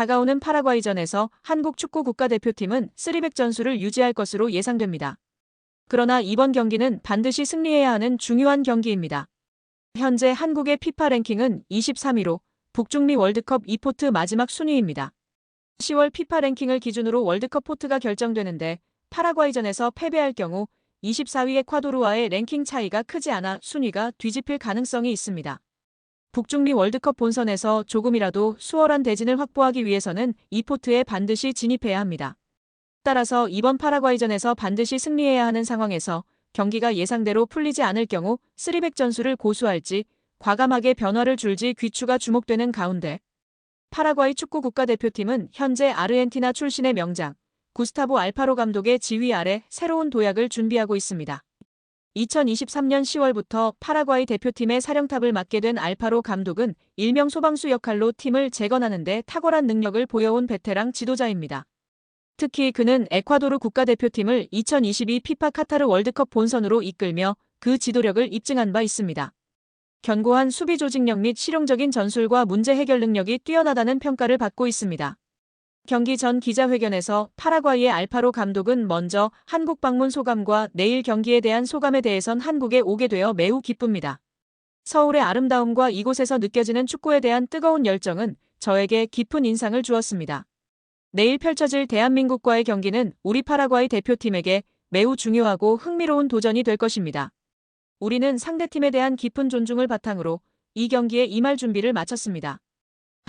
다가오는 파라과이전에서 한국 축구 국가대표팀은 300 전술을 유지할 것으로 예상됩니다. 그러나 이번 경기는 반드시 승리해야 하는 중요한 경기입니다. 현재 한국의 피파 랭킹은 23위로 북중미 월드컵 2포트 마지막 순위입니다. 10월 피파 랭킹을 기준으로 월드컵 포트가 결정되는데 파라과이전에서 패배할 경우 24위 에콰도르와의 랭킹 차이가 크지 않아 순위가 뒤집힐 가능성이 있습니다. 북중미 월드컵 본선에서 조금이라도 수월한 대진을 확보하기 위해서는 이 포트에 반드시 진입해야 합니다. 따라서 이번 파라과이전에서 반드시 승리해야 하는 상황에서 경기가 예상대로 풀리지 않을 경우 300 전술을 고수할지 과감하게 변화를 줄지 귀추가 주목되는 가운데 파라과이 축구 국가대표팀은 현재 아르헨티나 출신의 명장 구스타보 알파로 감독의 지휘 아래 새로운 도약을 준비하고 있습니다. 2023년 10월부터 파라과이 대표팀의 사령탑을 맡게 된 알파로 감독은 일명 소방수 역할로 팀을 재건하는 데 탁월한 능력을 보여온 베테랑 지도자입니다. 특히 그는 에콰도르 국가대표팀을 2022 피파 카타르 월드컵 본선으로 이끌며 그 지도력을 입증한 바 있습니다. 견고한 수비 조직력 및 실용적인 전술과 문제 해결 능력이 뛰어나다는 평가를 받고 있습니다. 경기 전 기자회견에서 파라과이의 알파로 감독은 먼저 한국 방문 소감과 내일 경기에 대한 소감에 대해선 한국에 오게 되어 매우 기쁩니다. 서울의 아름다움과 이곳에서 느껴지는 축구에 대한 뜨거운 열정은 저에게 깊은 인상을 주었습니다. 내일 펼쳐질 대한민국과의 경기는 우리 파라과이 대표팀에게 매우 중요하고 흥미로운 도전이 될 것입니다. 우리는 상대팀에 대한 깊은 존중을 바탕으로 이 경기에 임할 준비를 마쳤습니다.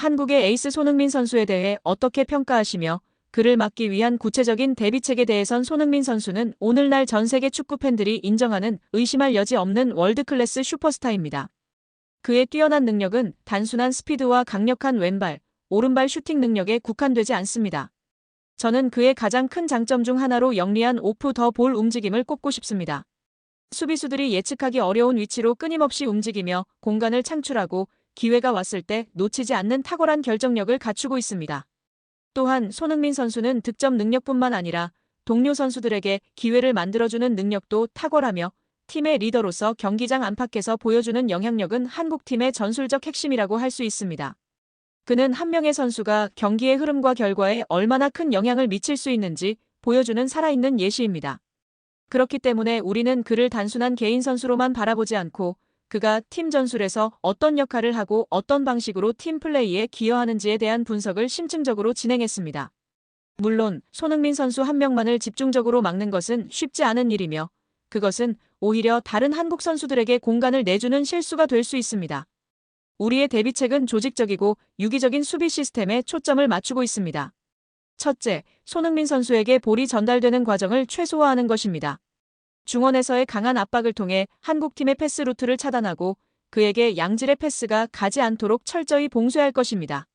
한국의 에이스 손흥민 선수에 대해 어떻게 평가하시며 그를 막기 위한 구체적인 대비책에 대해선 손흥민 선수는 오늘날 전 세계 축구 팬들이 인정하는 의심할 여지 없는 월드클래스 슈퍼스타입니다. 그의 뛰어난 능력은 단순한 스피드와 강력한 왼발, 오른발 슈팅 능력에 국한되지 않습니다. 저는 그의 가장 큰 장점 중 하나로 영리한 오프 더 볼 움직임을 꼽고 싶습니다. 수비수들이 예측하기 어려운 위치로 끊임없이 움직이며 공간을 창출하고 기회가 왔을 때 놓치지 않는 탁월한 결정력을 갖추고 있습니다. 또한 손흥민 선수는 득점 능력뿐만 아니라 동료 선수들에게 기회를 만들어주는 능력도 탁월하며 팀의 리더로서 경기장 안팎에서 보여주는 영향력은 한국팀의 전술적 핵심이라고 할 수 있습니다. 그는 한 명의 선수가 경기의 흐름과 결과에 얼마나 큰 영향을 미칠 수 있는지 보여주는 살아있는 예시입니다. 그렇기 때문에 우리는 그를 단순한 개인 선수로만 바라보지 않고 그가 팀 전술에서 어떤 역할을 하고 어떤 방식으로 팀 플레이에 기여하는지에 대한 분석을 심층적으로 진행했습니다. 물론 손흥민 선수 한 명만을 집중적으로 막는 것은 쉽지 않은 일이며 그것은 오히려 다른 한국 선수들에게 공간을 내주는 실수가 될 수 있습니다. 우리의 대비책은 조직적이고 유기적인 수비 시스템에 초점을 맞추고 있습니다. 첫째, 손흥민 선수에게 볼이 전달되는 과정을 최소화하는 것입니다. 중원에서의 강한 압박을 통해 한국팀의 패스 루트를 차단하고 그에게 양질의 패스가 가지 않도록 철저히 봉쇄할 것입니다.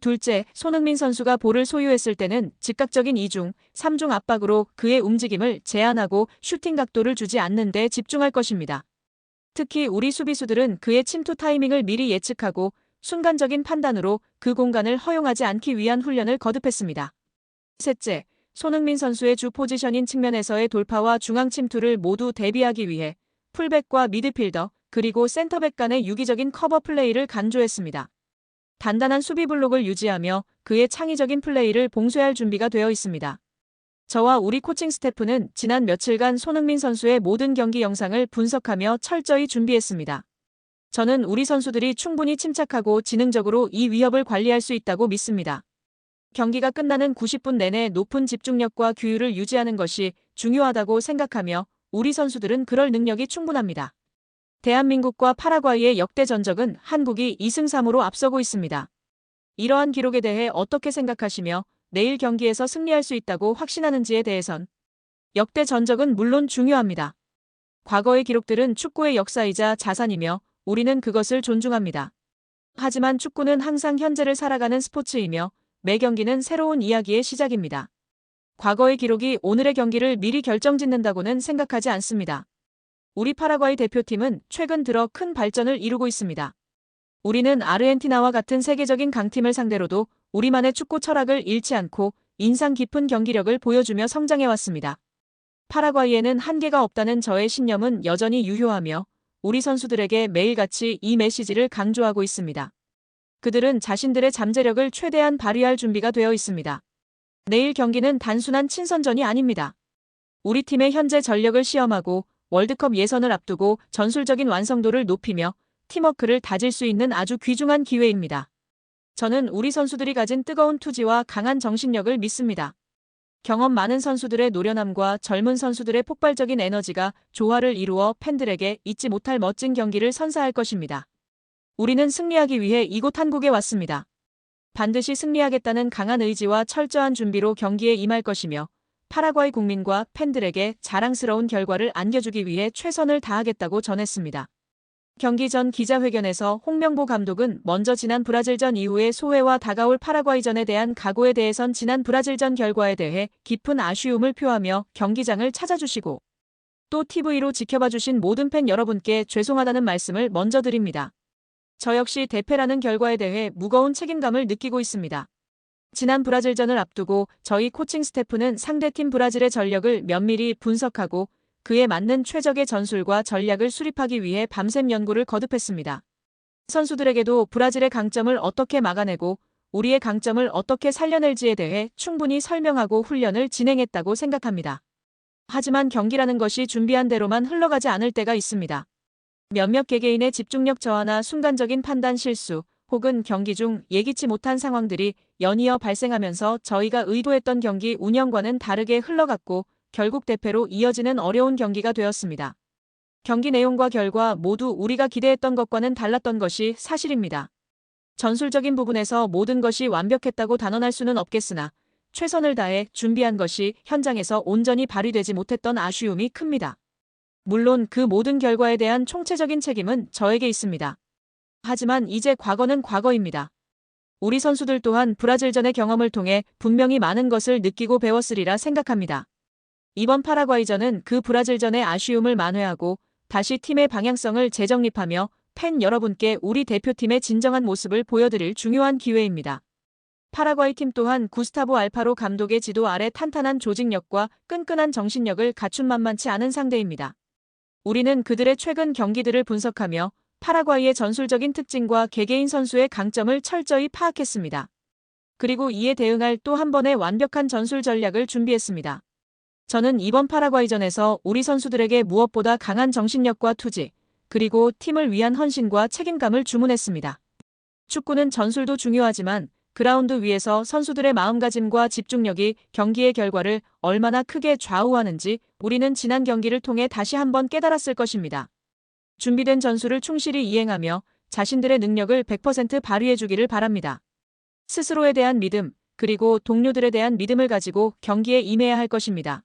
둘째, 손흥민 선수가 볼을 소유했을 때는 즉각적인 2중, 3중 압박으로 그의 움직임을 제한하고 슈팅 각도를 주지 않는 데 집중할 것입니다. 특히 우리 수비수들은 그의 침투 타이밍을 미리 예측하고 순간적인 판단으로 그 공간을 허용하지 않기 위한 훈련을 거듭했습니다. 셋째, 손흥민 선수의 주 포지션인 측면에서의 돌파와 중앙 침투를 모두 대비하기 위해 풀백과 미드필더 그리고 센터백 간의 유기적인 커버 플레이를 간조했습니다. 단단한 수비 블록을 유지하며 그의 창의적인 플레이를 봉쇄할 준비가 되어 있습니다. 저와 우리 코칭 스태프는 지난 며칠간 손흥민 선수의 모든 경기 영상을 분석하며 철저히 준비했습니다. 저는 우리 선수들이 충분히 침착하고 지능적으로 이 위협을 관리할 수 있다고 믿습니다. 경기가 끝나는 90분 내내 높은 집중력과 규율을 유지하는 것이 중요하다고 생각하며 우리 선수들은 그럴 능력이 충분합니다. 대한민국과 파라과이의 역대 전적은 한국이 2승 3무로 앞서고 있습니다. 이러한 기록에 대해 어떻게 생각하시며 내일 경기에서 승리할 수 있다고 확신하는지에 대해선 역대 전적은 물론 중요합니다. 과거의 기록들은 축구의 역사이자 자산이며 우리는 그것을 존중합니다. 하지만 축구는 항상 현재를 살아가는 스포츠이며 매 경기는 새로운 이야기의 시작입니다. 과거의 기록이 오늘의 경기를 미리 결정짓는다고는 생각하지 않습니다. 우리 파라과이 대표팀은 최근 들어 큰 발전을 이루고 있습니다. 우리는 아르헨티나와 같은 세계적인 강팀을 상대로도 우리만의 축구 철학을 잃지 않고 인상 깊은 경기력을 보여주며 성장해왔습니다. 파라과이에는 한계가 없다는 저의 신념은 여전히 유효하며 우리 선수들에게 매일같이 이 메시지를 강조하고 있습니다. 그들은 자신들의 잠재력을 최대한 발휘할 준비가 되어 있습니다. 내일 경기는 단순한 친선전이 아닙니다. 우리 팀의 현재 전력을 시험하고 월드컵 예선을 앞두고 전술적인 완성도를 높이며 팀워크를 다질 수 있는 아주 귀중한 기회입니다. 저는 우리 선수들이 가진 뜨거운 투지와 강한 정신력을 믿습니다. 경험 많은 선수들의 노련함과 젊은 선수들의 폭발적인 에너지가 조화를 이루어 팬들에게 잊지 못할 멋진 경기를 선사할 것입니다. 우리는 승리하기 위해 이곳 한국에 왔습니다. 반드시 승리하겠다는 강한 의지와 철저한 준비로 경기에 임할 것이며 파라과이 국민과 팬들에게 자랑스러운 결과를 안겨주기 위해 최선을 다하겠다고 전했습니다. 경기 전 기자회견에서 홍명보 감독은 먼저 지난 브라질전 이후의 소회와 다가올 파라과이전에 대한 각오에 대해선 지난 브라질전 결과에 대해 깊은 아쉬움을 표하며 경기장을 찾아주시고 또 TV로 지켜봐주신 모든 팬 여러분께 죄송하다는 말씀을 먼저 드립니다. 저 역시 대패라는 결과에 대해 무거운 책임감을 느끼고 있습니다. 지난 브라질전을 앞두고 저희 코칭 스태프는 상대팀 브라질의 전력을 면밀히 분석하고 그에 맞는 최적의 전술과 전략을 수립하기 위해 밤샘 연구를 거듭했습니다. 선수들에게도 브라질의 강점을 어떻게 막아내고 우리의 강점을 어떻게 살려낼지에 대해 충분히 설명하고 훈련을 진행했다고 생각합니다. 하지만 경기라는 것이 준비한 대로만 흘러가지 않을 때가 있습니다. 몇몇 개개인의 집중력 저하나 순간적인 판단 실수, 혹은 경기 중 예기치 못한 상황들이 연이어 발생하면서 저희가 의도했던 경기 운영과는 다르게 흘러갔고 결국 대패로 이어지는 어려운 경기가 되었습니다. 경기 내용과 결과 모두 우리가 기대했던 것과는 달랐던 것이 사실입니다. 전술적인 부분에서 모든 것이 완벽했다고 단언할 수는 없겠으나 최선을 다해 준비한 것이 현장에서 온전히 발휘되지 못했던 아쉬움이 큽니다. 물론 그 모든 결과에 대한 총체적인 책임은 저에게 있습니다. 하지만 이제 과거는 과거입니다. 우리 선수들 또한 브라질전의 경험을 통해 분명히 많은 것을 느끼고 배웠으리라 생각합니다. 이번 파라과이전은 그 브라질전의 아쉬움을 만회하고 다시 팀의 방향성을 재정립하며 팬 여러분께 우리 대표팀의 진정한 모습을 보여드릴 중요한 기회입니다. 파라과이 팀 또한 구스타보 알파로 감독의 지도 아래 탄탄한 조직력과 끈끈한 정신력을 갖춘 만만치 않은 상대입니다. 우리는 그들의 최근 경기들을 분석하며 파라과이의 전술적인 특징과 개개인 선수의 강점을 철저히 파악했습니다. 그리고 이에 대응할 또 한 번의 완벽한 전술 전략을 준비했습니다. 저는 이번 파라과이전에서 우리 선수들에게 무엇보다 강한 정신력과 투지, 그리고 팀을 위한 헌신과 책임감을 주문했습니다. 축구는 전술도 중요하지만 그라운드 위에서 선수들의 마음가짐과 집중력이 경기의 결과를 얼마나 크게 좌우하는지 우리는 지난 경기를 통해 다시 한번 깨달았을 것입니다. 준비된 전술을 충실히 이행하며 자신들의 능력을 100% 발휘해 주기를 바랍니다. 스스로에 대한 믿음, 그리고 동료들에 대한 믿음을 가지고 경기에 임해야 할 것입니다.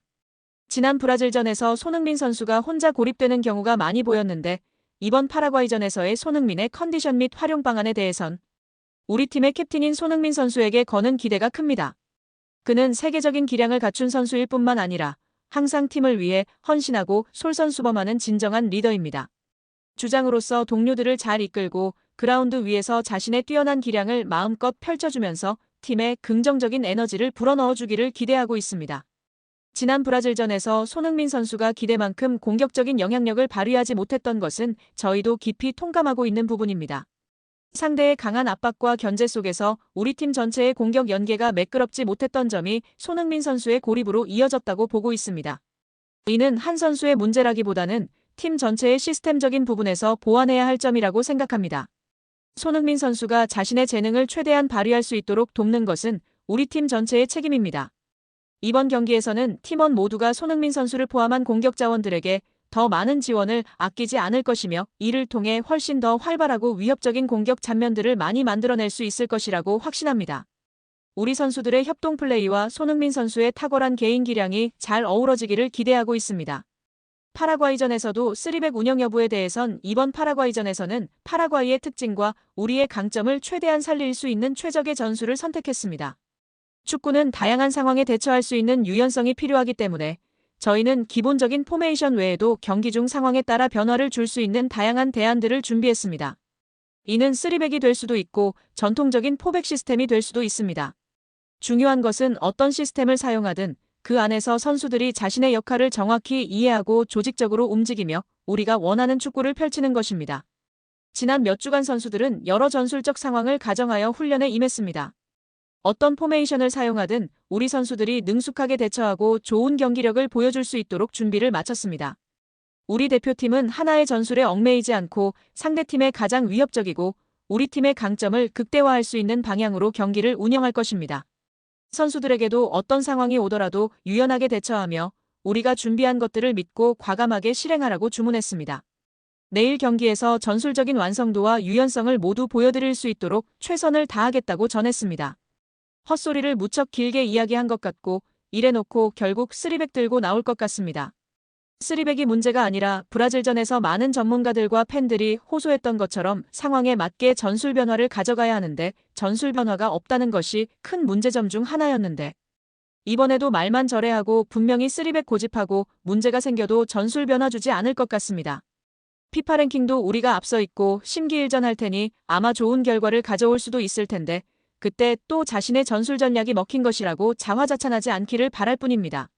지난 브라질전에서 손흥민 선수가 혼자 고립되는 경우가 많이 보였는데 이번 파라과이전에서의 손흥민의 컨디션 및 활용 방안에 대해선 우리 팀의 캡틴인 손흥민 선수에게 거는 기대가 큽니다. 그는 세계적인 기량을 갖춘 선수일 뿐만 아니라 항상 팀을 위해 헌신하고 솔선수범하는 진정한 리더입니다. 주장으로서 동료들을 잘 이끌고 그라운드 위에서 자신의 뛰어난 기량을 마음껏 펼쳐주면서 팀에 긍정적인 에너지를 불어넣어 주기를 기대하고 있습니다. 지난 브라질전에서 손흥민 선수가 기대만큼 공격적인 영향력을 발휘하지 못했던 것은 저희도 깊이 통감하고 있는 부분입니다. 상대의 강한 압박과 견제 속에서 우리 팀 전체의 공격 연계가 매끄럽지 못했던 점이 손흥민 선수의 고립으로 이어졌다고 보고 있습니다. 이는 한 선수의 문제라기보다는 팀 전체의 시스템적인 부분에서 보완해야 할 점이라고 생각합니다. 손흥민 선수가 자신의 재능을 최대한 발휘할 수 있도록 돕는 것은 우리 팀 전체의 책임입니다. 이번 경기에서는 팀원 모두가 손흥민 선수를 포함한 공격 자원들에게 더 많은 지원을 아끼지 않을 것이며 이를 통해 훨씬 더 활발하고 위협적인 공격 장면들을 많이 만들어낼 수 있을 것이라고 확신합니다. 우리 선수들의 협동 플레이와 손흥민 선수의 탁월한 개인 기량이 잘 어우러지기를 기대하고 있습니다. 파라과이전에서도 3백 운영 여부에 대해선 이번 파라과이전에서는 파라과이의 특징과 우리의 강점을 최대한 살릴 수 있는 최적의 전술을 선택했습니다. 축구는 다양한 상황에 대처할 수 있는 유연성이 필요하기 때문에 저희는 기본적인 포메이션 외에도 경기 중 상황에 따라 변화를 줄 수 있는 다양한 대안들을 준비했습니다. 이는 3백이 될 수도 있고 전통적인 포백 시스템이 될 수도 있습니다. 중요한 것은 어떤 시스템을 사용하든 그 안에서 선수들이 자신의 역할을 정확히 이해하고 조직적으로 움직이며 우리가 원하는 축구를 펼치는 것입니다. 지난 몇 주간 선수들은 여러 전술적 상황을 가정하여 훈련에 임했습니다. 어떤 포메이션을 사용하든 우리 선수들이 능숙하게 대처하고 좋은 경기력을 보여줄 수 있도록 준비를 마쳤습니다. 우리 대표팀은 하나의 전술에 얽매이지 않고 상대팀의 가장 위협적이고 우리 팀의 강점을 극대화할 수 있는 방향으로 경기를 운영할 것입니다. 선수들에게도 어떤 상황이 오더라도 유연하게 대처하며 우리가 준비한 것들을 믿고 과감하게 실행하라고 주문했습니다. 내일 경기에서 전술적인 완성도와 유연성을 모두 보여드릴 수 있도록 최선을 다하겠다고 전했습니다. 헛소리를 무척 길게 이야기한 것 같고 이래놓고 결국 쓰리백 들고 나올 것 같습니다. 쓰리백이 문제가 아니라 브라질전에서 많은 전문가들과 팬들이 호소했던 것처럼 상황에 맞게 전술 변화를 가져가야 하는데 전술 변화가 없다는 것이 큰 문제점 중 하나였는데 이번에도 말만 절해하고 분명히 쓰리백 고집하고 문제가 생겨도 전술 변화 주지 않을 것 같습니다. 피파 랭킹도 우리가 앞서 있고 심기일전 할 테니 아마 좋은 결과를 가져올 수도 있을 텐데 그때 또 자신의 전술 전략이 먹힌 것이라고 자화자찬하지 않기를 바랄 뿐입니다.